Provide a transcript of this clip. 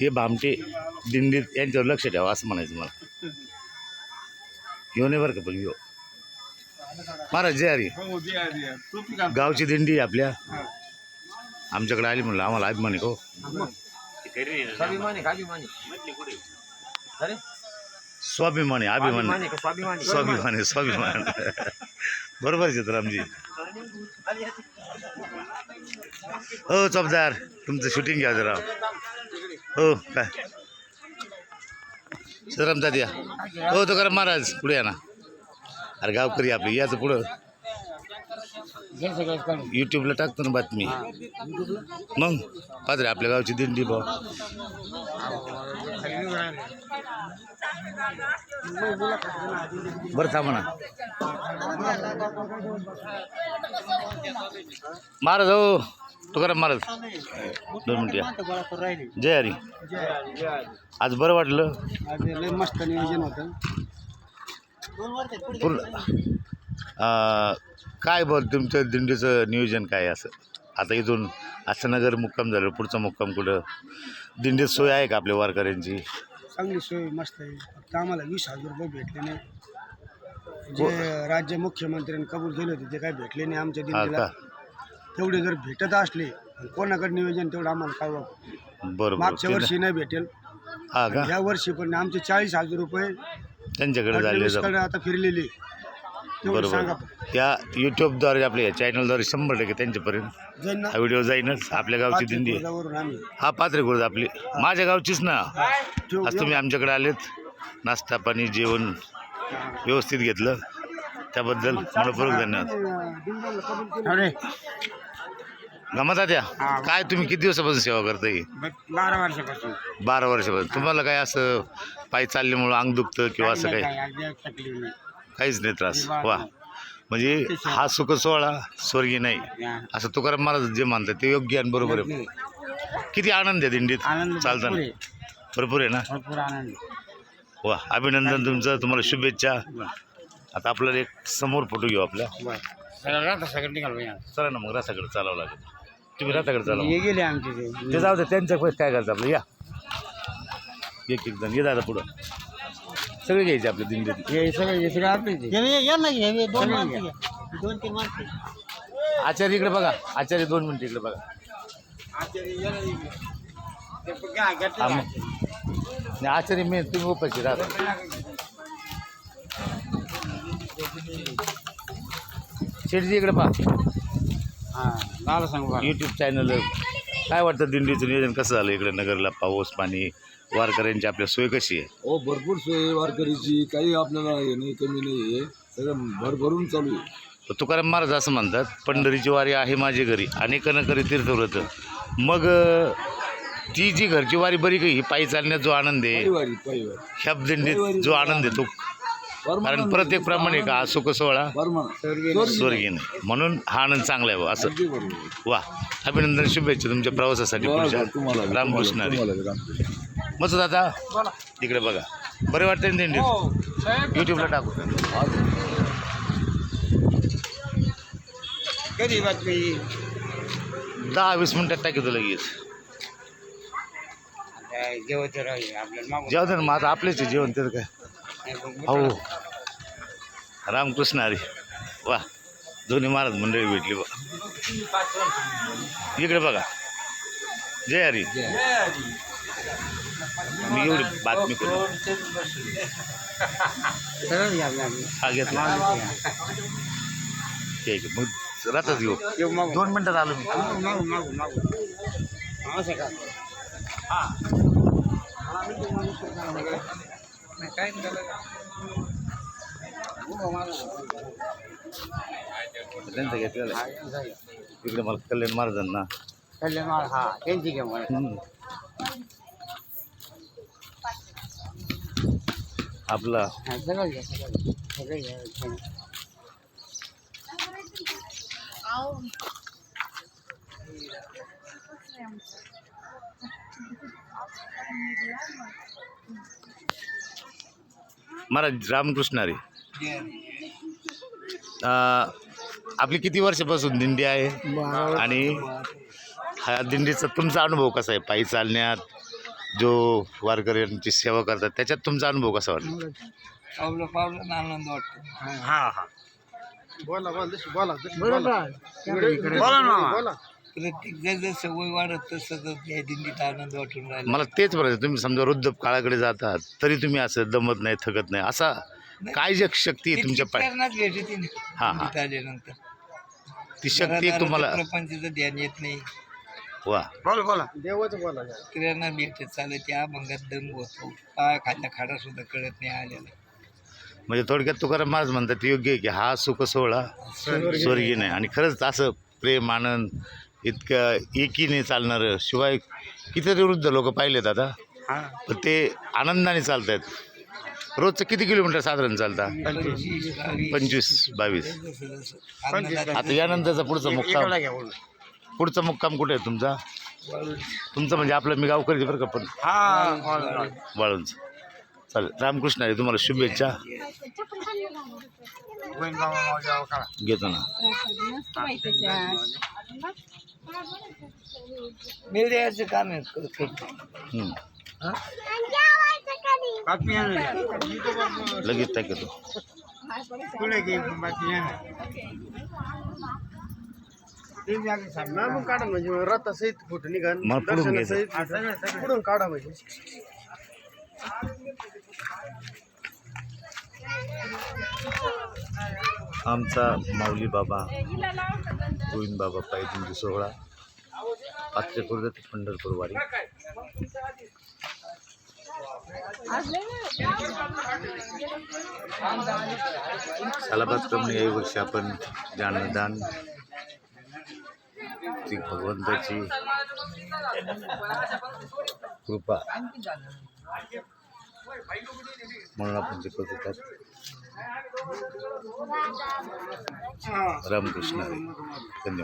हे भामटे दिंडीत यांच्यावर लक्ष ठेवा असं म्हणायचं मला. घेऊ नाही बरं का पण महाराज जय हरी. हो आहे, आहे. का? गावची दिंडी आहे आपल्या. हा. आमच्याकडे आली म्हणलं आम्हाला अभिमानी हो? स्वाभिमानी का अभिमानी? अरे? स्वाभिमानी अभिमानी. अभिमानी स्वाभिमानी? स्वाभिमानी स्वाभिमान. बरोबर आहे चित्रामजी हो चौपदार तुमचं शूटिंग घ्या जरा. हो काय? सदराम दादिया हो तो करा महाराज पुढे या ना. अरे गावकरी आपली याचं पुढं. यूट्यूबला टाकतो ना बातमी. मग पात्र आपल्या गावची दिंडी भाऊ बरं थांबा ना. महाराज हो. तुकाराम महाराज दोन मिनिट या. जय हरी. आज बरं वाटलं? मस्त नियोजन होतं. पूर्ण. अं, काय बोल तुमचं दिंडीचं नियोजन काय असं? आता इथून आसनगर मुक्काम झालं पुढचा मुक्काम कुठं? दिंडीत सोय आहे का आपल्या वारकऱ्यांची? चांगली सोय मस्त आहे. फक्त आम्हाला वीस हजार रुपये भेटले नाही. जे राज्य मुख्यमंत्र्यांनी कबूल केले होते ते काय भेटले नाही आमच्या हा दिल्लीला का तेवढे जर भेटत असले कोणाकडे नियोजन तेवढं आम्हाला कळवा. बरोबर मागच्या वर्षी नाही भेटेल. हा का? ह्या वर्षी पण आमचे चाळीस हजार रुपये त्यांच्याकडे झाले फडणवीसकडे आता फिरलेले. तेवढं सांगा. बरोबर त्या यूट्यूबद्वारे आपल्या या चॅनलद्वारे शंभर टक्के त्यांच्यापर्यंत जाईन ना. हा व्हिडिओ जाईनच. आपल्या गावची दिंडी. आहे. वरून आम्ही. हा पात्रे गुरुद आपली. माझ्या गावचीच ना. ठेवू. आज तुम्ही आमच्याकडे आलेत. नाश्ता पाणी जेवण व्यवस्थित घेतलं. त्याबद्दल मनपूर्वक धन्यवाद. अरे. गमत द्या काय तुम्ही किती दिवसापासून सेवा करताय? बारा वर्षापासून. बारा वर्षापासून. तुम्हाला काय असं पाय चालल्यामुळं अंग दुखतं किंवा असं काही? काहीच नाही त्रास. वा. म्हणजे हा सुख सोहळा स्वर्गीय नाही. असं तुकाराम महाराज जे मानतात ते योग्य आणि बरोबर आहे. किती आनंद आहे दिंडीत चालताना. आहे. भरपूर आहे ना? वा. अभिनंदन तुमचं. तुम्हाला शुभेच्छा. आता आपल्याला एक समोर फोटो घेऊ निघाल चला ना मग. रथाकडे चालावं लागेल. तुम्ही रथाकडे चालवा हे गेले आमचे ते ते जाऊ दे त्यांच्या पैसे काय करायचं आपलं? या. एक एक जण ये दादा पुढं. सगळे घ्यायचे आपल्या दिंडीत हे सगळे हे सगळे आपले ते. दोन सगळे घ्या. दोन तीन माणसं आचार्य इकडे बघा. आचार्य दोन मिनिटं इकडे बघा. हा मग. नाही, आचार्य मी तुम्ही उपाशी राहा. शेठजी इकडे पहा. हा नाव सांगू. यूट्यूब चॅनल काय वाटतं दिंडीचं नियोजन कसं झालं इकडे नगरला? पाऊस पाणी वारकऱ्यांची आपल्या सोय कशी आहे? हो भरपूर सोय आहे वारकरीची. काही आपल्याला हे नाही कमी नाही आहे. सगळं भरभरून चालू आहे. तर तुकाराम महाराज असं म्हणतात पंढरीची वारी आहे माझी घरी अनेकानं करी तीर्थव्रत. मग अं, ती जी घरची वारी बरी काही ही पायी चालण्यात जो आनंद आहे परिवारी परिवार ह्या दिंडीत जो आनंद आहे तो कारण प्रत्येक प्रमाणे का हा सुख सोहळा नाही. म्हणून हा आनंद चांगला आहे बुवा, असं. वा. अभिनंदन शुभेच्छा तुमच्या प्रवासासाठी पुढच्या रामकृष्ण मस्त दादा. तिकडे बघा. बरे वाटते ना दिंडीत? युट्यूबला टाकू कधी बातमी? दहा वीस मिनिटात टाकी लगेच. जेवायचं राहील आपल्याला मागून. जेवण ना मग आता आपलेच जेवण तर काय? हो. रामकृष्ण हरी. वा दोन्ही महाराज मंडळी भेटली बा इकडे बघा. जय हरी. मी एवढी बातमी करू. हा घेतला. ठीक आहे मग राहतच घेऊ येऊ. दोन मिनटात आलो मी. त्यांचं घेतलेलं आहे. इकडे मला कल्याण महाराजांना कल्याण माळ हा त्यांची हम्म. आपला. सगळं घ्या सगळं घ्या. सगळं घ्या सगळं. महाराज रामकृष्ण हरी. अं, आपली किती वर्षापासून दिंडी आहे? आणि हा दिंडीचा तुमचा अनुभव कसा आहे? पायी चालण्यात जो वारकऱ्यांची सेवा करतात त्याच्यात तुमचा अनुभव कसा वाटतो आनंद वाटतो. हा हा. बोला बोला बोला. जशी बोला ना. बोला. प्रत्येक जर सवय वाढत तसं तर त्या दिंडीत आनंद वाटून राहिला. मला तेच म्हणायचं तुम्ही समजा वृद्ध काळाकडे जातात तरी तुम्ही असं दमत नाही थकत नाही असा काय जे शक्ती आहे तुमच्या पाय प्रेरणाच भेटते ना हा, हा. दिंडीत आल्यानंतर. ती शक्ती घरादाराचं तुम्हाला प्रपंचाचं ध्यान येत नाही. वा. बोला बोला. देवाचं बोला. प्रेरणा भेटत चालत त्या अभंगात दम होतो पाय खाल्ल्या खाडा सुद्धा कळत नाही आलेला म्हणजे थोडक्यात तुकाराम महाराज म्हणतात योग्य आहे की हा सुख सोहळा स्वर्गीय नाही. आणि खरंच असं प्रेम आनंद इतकं एकीने चालणारं शिवाय कितीतरी वृद्ध लोक पाहिलेत आता. पण ते आनंदाने चालत आहेत रोजचं किती किलोमीटर साधारण चालता? पंचवीस बावीस. आता यानंतरचा पुढचा मुक्काम. पुढचा मुक्काम कुठे आहे तुमचा? तुमचं म्हणजे आपलं मी गावकरी बरं का पण हा. वाळूंच चालेल रामकृष्ण आहे तुम्हाला शुभेच्छा. घेतो ना. मिळद्याचं काम आहे. लगेच टाकतो काढा म्हणजे फोटो मला पुढून घ्यायचं. दर्शनासहित पुढून काढा म्हणजे. आमचा माऊली बाबा गोविंद बाबा पायदिंडी सोहळा पात्रेखुर्द ते पंढरपूर वारी सालाबादप्रमाणे याही वर्षी आपण जाणदान ती भगवंताची कृपा. म्हणून आपण करत होतात रामकृष्ण हरी. धन्यवाद